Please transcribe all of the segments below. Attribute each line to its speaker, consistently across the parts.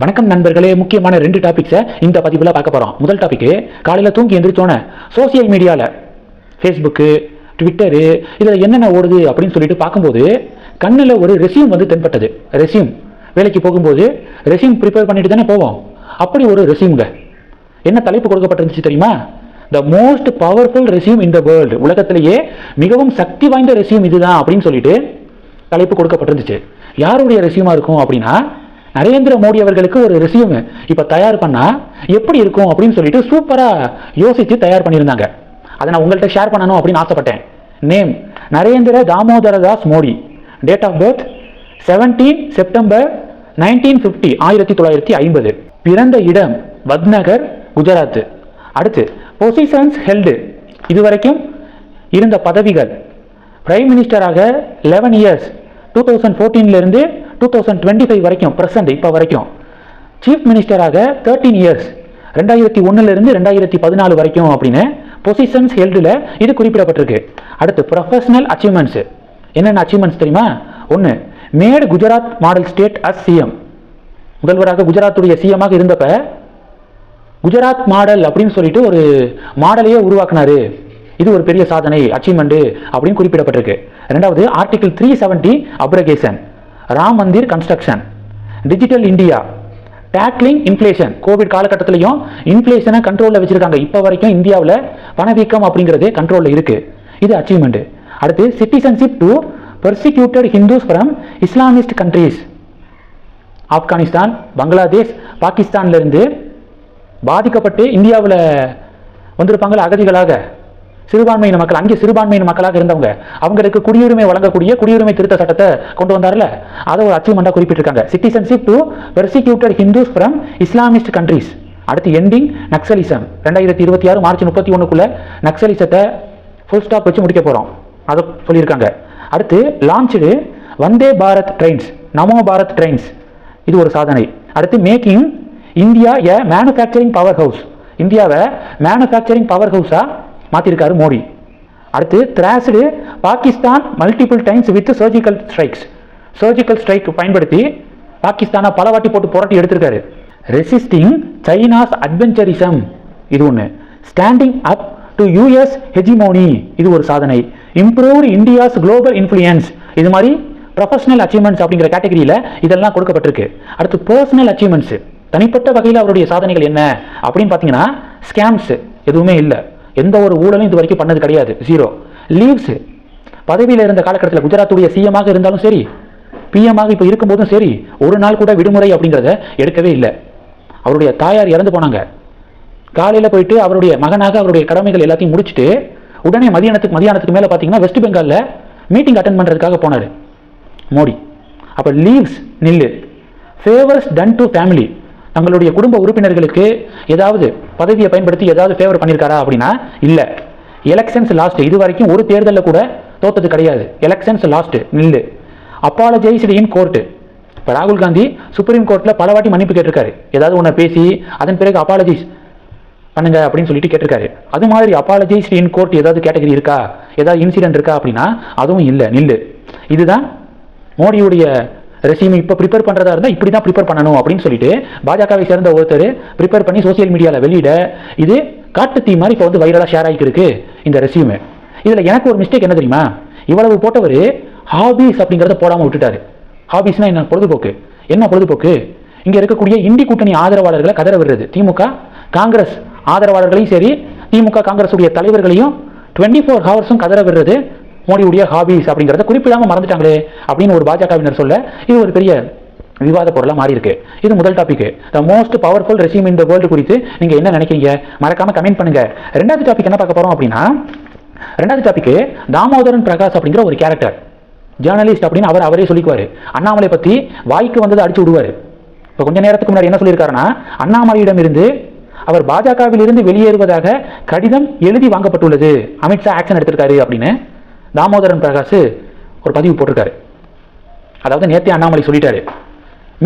Speaker 1: வணக்கம் நண்பர்களே முக்கியமான ரெண்டு டாபிக்ஸை இந்த பதிவில் பார்க்க போகிறோம் முதல் டாபிக்கு காலையில் தூங்கி எந்திரிச்சோன்னே சோசியல் மீடியாவில் ஃபேஸ்புக்கு ட்விட்டரு இதில் என்னென்ன ஓடுது அப்படின்னு சொல்லிட்டு பார்க்கும்போது கண்ணில் ஒரு ரெசியூம் வந்து தென்பட்டது. ரெசியூம் வேலைக்கு போகும்போது ரெசியூம் ப்ரிப்பேர் பண்ணிட்டு தானே போவோம். அப்படி ஒரு ரெசியூம்ங்க என்ன தலைப்பு கொடுக்கப்பட்டிருந்துச்சு தெரியுமா? The most powerful resume in the world உலகத்திலேயே மிகவும் சக்தி வாய்ந்த ரெசியூம் இதுதான் அப்படின்னு சொல்லிட்டு தலைப்பு கொடுக்கப்பட்டிருந்துச்சு. யாருடைய ரெசியூமாக இருக்கும் அப்படின்னா நரேந்திர மோடி அவர்களுக்கு ஒரு ரெசியூம் இப்போ தயார் பண்ணால் எப்படி இருக்கும் அப்படின்னு சொல்லிட்டு சூப்பராக யோசித்து தயார் பண்ணியிருந்தாங்க. அதை நான் உங்கள்கிட்ட ஷேர் பண்ணணும் அப்படின்னு ஆசைப்பட்டேன். Name Narendra Damodar Das Modi. Date of birth seventeen September nineteen fifty ஆயிரத்தி தொள்ளாயிரத்தி ஐம்பது. பிறந்த இடம் வத்நகர் குஜராத். அடுத்து பொசிஷன்ஸ் ஹெல்டு இதுவரைக்கும் இருந்த பதவிகள். பிரைம் மினிஸ்டராக லெவன் இயர்ஸ் டூ தௌசண்ட் ஃபோர்டீன்லேருந்து டூ தௌசண்ட் டுவெண்ட்டி ஃபைவ் வரைக்கும் ப்ரெசன்ட் இப்போ வரைக்கும். சீஃப் மினிஸ்டராக தேர்ட்டீன் இயர்ஸ் ரெண்டாயிரத்தி ஒன்றுலேருந்து ரெண்டாயிரத்தி பதினாலு வரைக்கும் அப்படின்னு பொசிஷன்ஸ் ஹெல்டில் இது குறிப்பிடப்பட்டிருக்கு. அடுத்து ப்ரொஃபஷனல் அச்சீவ்மெண்ட்ஸு என்னென்ன அச்சீவ்மெண்ட்ஸ் தெரியுமா? ஒன்று made Gujarat model state as CM முதல்வராக குஜராத்துடைய சிஎமாக இருந்தப்ப குஜராத் மாடல் அப்படின்னு சொல்லிட்டு ஒரு மாடலையே உருவாக்குனாரு. இது ஒரு பெரிய சாதனை அச்சீவ்மெண்ட்டு அப்படின்னு குறிப்பிடப்பட்டிருக்கு. ரெண்டாவது article three seventy abrogation Ram Mandir construction digital India tackling inflation Covid காலகட்டத்திலையும் இன்ஃப்ளேஷனை கண்ட்ரோலில் வச்சிருக்காங்க. இப்போ வரைக்கும் இந்தியாவில் பணவீக்கம் அப்படிங்கிறது கண்ட்ரோலில் இருக்குது இது அச்சீவ்மெண்ட்டு அடுத்து citizenship to persecuted Hindus from Islamist countries Afghanistan Bangladesh பாகிஸ்தான்லேருந்து பாதிக்கப்பட்டு இந்தியாவில் வந்திருப்பாங்களே அகதிகளாக. சிறுபான்மையின மக்கள் அங்கே சிறுபான்மையின மக்களாக இருந்தவங்க அவங்களுக்கு குடியுரிமை வழங்கக்கூடிய குடியுரிமை திருத்த சட்டத்தை கொண்டு வந்தார்ல? அதை ஒரு அச்சீவ்மெண்ட்டாக குறிப்பிட்டிருக்காங்க. Citizenship to persecuted Hindus from Islamist countries அடுத்து எண்டிங் நக்சலிசம் ரெண்டாயிரத்தி இருபத்தி ஆறு மார்ச் முப்பத்தி ஒன்றுக்குள்ளே நக்சலிசத்தை ஃபுல் ஸ்டாப் வச்சு முடிக்க போகிறோம் அதை சொல்லியிருக்காங்க. அடுத்து லான்ச்சு வந்தே பாரத் ட்ரெயின்ஸ் நமோ பாரத் ட்ரெயின்ஸ் இது ஒரு சாதனை. அடுத்து making India a manufacturing powerhouse இந்தியாவை மேனுஃபேக்சரிங் பவர் ஹவுஸாக மாற்றிருக்காரு மோடி. அடுத்து thrashed Pakistan multiple times with surgical strikes surgical strike பயன்படுத்தி பாகிஸ்தானை பல வாட்டி போட்டு புரட்டி எடுத்திருக்காரு. ரெசிஸ்டிங் சைனாஸ் அட்வென்ச்சரிசம் இது ஒன்று standing up to US hegemony இது ஒரு சாதனை. இம்ப்ரூவ்டு இந்தியாஸ் குளோபல் இன்ஃப்ளூயன்ஸ் இது மாதிரி ப்ரொஃபஷனல் அச்சீவ்மெண்ட்ஸ் அப்படிங்கிற கேட்டகரியில் இதெல்லாம் கொடுக்கப்பட்டிருக்கு. அடுத்து பர்சனல் அச்சீவ்மெண்ட்ஸ் தனிப்பட்ட வகையில் அவருடைய சாதனைகள் என்ன? அப்படின்னு பார்த்தீங்கன்னா ஸ்கேம்ஸ் எதுவுமே இல்லை. எந்த ஒரு ஊழலும் இது வரைக்கும் பண்ணது கிடையாது. ஜீரோ லீவ்ஸு பதவியில் இருந்த காலகட்டத்தில் குஜராத்துடைய சிஎமாக இருந்தாலும் சரி பிஎம்மாக இப்போ இருக்கும்போதும் சரி ஒரு நாள் கூட விடுமுறை அப்படிங்கிறத எடுக்கவே இல்லை. அவருடைய தாயார் இறந்து போனாங்க. காலையில் போயிட்டு அவருடைய மகனாக அவருடைய கடமைகள் எல்லாத்தையும் முடிச்சுட்டு உடனே மதியானத்துக்கு மதியானத்துக்கு மேலே பார்த்தீங்கன்னா வெஸ்ட் பெங்காலில் மீட்டிங் அட்டன் பண்ணுறதுக்காக போனார். மோடி. அப்போ லீவ்ஸ் நில்லு ஃபேவர்ஸ் டன் டு ஃபேமிலி தங்களுடைய குடும்ப உறுப்பினர்களுக்கு ஏதாவது பதவியை பயன்படுத்தி ஏதாவது ஃபேவர் பண்ணியிருக்காரா அப்படின்னா இல்லை. எலெக்ஷன்ஸ் லாஸ்ட் இது வரைக்கும் ஒரு தேர்தலில் கூட தோத்தது கிடையாது. எலெக்ஷன்ஸ் லாஸ்ட் நில்லு. அப்பாலஜைஸ்டு இன் கோர்ட்டு இப்போ ராகுல் காந்தி சுப்ரீம் கோர்ட்டில் பல வாட்டி மன்னிப்பு கேட்டிருக்காரு. ஏதாவது ஒன்று பேசி அதன் பிறகு அப்பாலஜிஸ் பண்ணுங்க அப்படின்னு சொல்லிட்டு கேட்டிருக்காரு. அது மாதிரி அப்பாலஜைஸ் இன் கோர்ட் ஏதாவது கேட்டகரி இருக்கா? ஏதாவது இன்சிடென்ட் இருக்கா அப்படின்னா அதுவும் இல்லை. நில்லு. இதுதான் மோடியுடைய ரெசியூம் இப்போ ப்ரிப்பேர் பண்ணுறதா இருந்தால் இப்படி தான் ப்ரிப்பேர் பண்ணணும் அப்படின்னு சொல்லிட்டு பாஜகவை சேர்ந்த ஒருத்தர் ப்ரிப்பேர் பண்ணி சோசியல் மீடியாவில் வெளியிட இது காட்டு தீ மாதிரி இப்போ வந்து வைரலாக ஷேர் ஆகிட்டு இருக்கு இந்த ரெசியூமு இதில் எனக்கு ஒரு மிஸ்டேக் என்ன தெரியுமா? இவ்வளவு போட்டவர் ஹாபீஸ் அப்படிங்கிறத போடாமல் விட்டுட்டாரு. ஹாபீஸ்னா என்ன? பொழுதுபோக்கு. என்ன பொழுதுபோக்கு? இங்கே இருக்கக்கூடிய இந்தி கூட்டணி ஆதரவாளர்களை கதற விடுறது. திமுக காங்கிரஸ் ஆதரவாளர்களையும் சரி திமுக காங்கிரஸுடைய தலைவர்களையும் டுவெண்ட்டி ஃபோர் ஹவர்ஸும் கதற விடுறது. மோடியுடைய ஹாபீஸ் அப்படிங்கிறத குறிப்பிடாமல் மறந்துட்டாங்களே அப்படின்னு ஒரு பாஜகவினர் சொல்ல இது ஒரு பெரிய விவாத பொருளாக மாறி இருக்கு இது முதல் topic the most powerful resume இந்த வேர்ல்டு குறித்து நீங்கள் என்ன நினைக்கிறீங்க? மறக்காம கமெண்ட் பண்ணுங்க. ரெண்டாவது டாபிக் என்ன பார்க்க போறோம் அப்படின்னா ரெண்டாவது டாபிக் தாமோதரன் பிரகாஷ் அப்படிங்கிற ஒரு கேரக்டர் ஜேர்னலிஸ்ட் அப்படின்னு அவர் அவரே சொல்லிக்குவார். அண்ணாமலை பற்றி வாய்க்கு வந்ததை அடிச்சு விடுவார். இப்போ கொஞ்ச நேரத்துக்கு முன்னாடி என்ன சொல்லியிருக்காருன்னா அண்ணாமலையிடம் இருந்து அவர் பாஜகவிலிருந்து வெளியேறுவதாக கடிதம் எழுதி வாங்கப்பட்டுள்ளது. அமித்ஷா ஆக்ஷன் எடுத்திருக்காரு அப்படின்னு. தாமோதரன் பிரகாஷ் ஒரு பதிவு போட்டிருக்காரு. அதாவது நேத்தே அண்ணாமலை சொல்லிட்டாரு.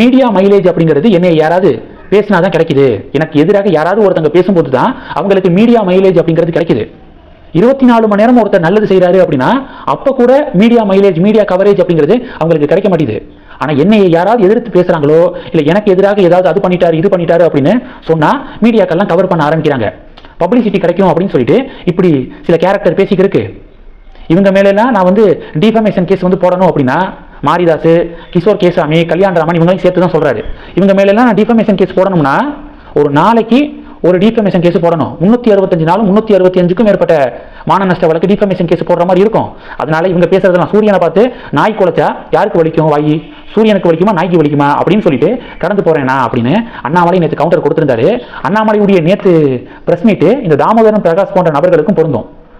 Speaker 1: மீடியா மைலேஜ் அப்படிங்கிறது என்னை யாராவது பேசினா தான் கிடைக்குது. எனக்கு எதிராக யாராவது ஒருத்தங்க பேசும்போது தான் அவங்களுக்கு மீடியா மைலேஜ் அப்படிங்கிறது கிடைக்குது. இருபத்தி நாலு மணி நேரம் ஒருத்தர் நல்லது செய்கிறாரு அப்படின்னா அப்போ கூட மீடியா மைலேஜ் மீடியா கவரேஜ் அப்படிங்கிறது அவங்களுக்கு கிடைக்க மாட்டேங்குது. ஆனால் என்னை யாராவது எதிர்த்து பேசுகிறாங்களோ இல்லை எனக்கு எதிராக ஏதாவது அது பண்ணிட்டாரு இது பண்ணிட்டாரு அப்படின்னு சொன்னால் மீடியாக்கள்லாம் கவர் பண்ண ஆரம்பிக்கிறாங்க. பப்ளிசிட்டி கிடைக்கும் அப்படின்னு சொல்லிட்டு இப்படி சில கேரக்டர் பேசிக்கிறதுக்கு இவங்க மேலெல்லாம் நான் வந்து டிஃபமேஷன் கேஸ் வந்து போடணும் அப்படின்னா மாரிதாஸ் கிஷோர் கேசாமி கல்யாணராமன் இவங்களையும் சேர்த்து தான் சொல்கிறாரு இவங்க மேலெல்லாம் நான் டிஃபமேஷன் கேஸ் போடணும்னா ஒரு நாளைக்கு ஒரு டிஃபமேஷன் கேஸ் போடணும். முந்நூற்றி அறுபத்தஞ்சு நாளும் முந்நூற்றி அறுபத்தி அஞ்சுக்கும் மேற்பட்ட மான நஷ்ட வழக்கு டிஃபமேஷன் கேஸ் போடுற மாதிரி இருக்கும். அதனால இவங்க பேசுறதெல்லாம் சூரியனை பார்த்து நாய் குலைச்சா யாருக்கு வலிக்கும் வாயி? சூரியனுக்கு வலிக்குமா நாய்க்கு வலிக்குமா? அப்படின்னு சொல்லிட்டு கடந்து போறேனா அப்படின்னு அண்ணாமலை நேற்று கவுண்டர் கொடுத்திருந்தாரு. அண்ணாமலையுடைய நேற்று பிரஸ் மீட்டு இந்த தாமோதரன் பிரகாஷ் போன்ற நபர்களுக்கும் பொருந்தும்.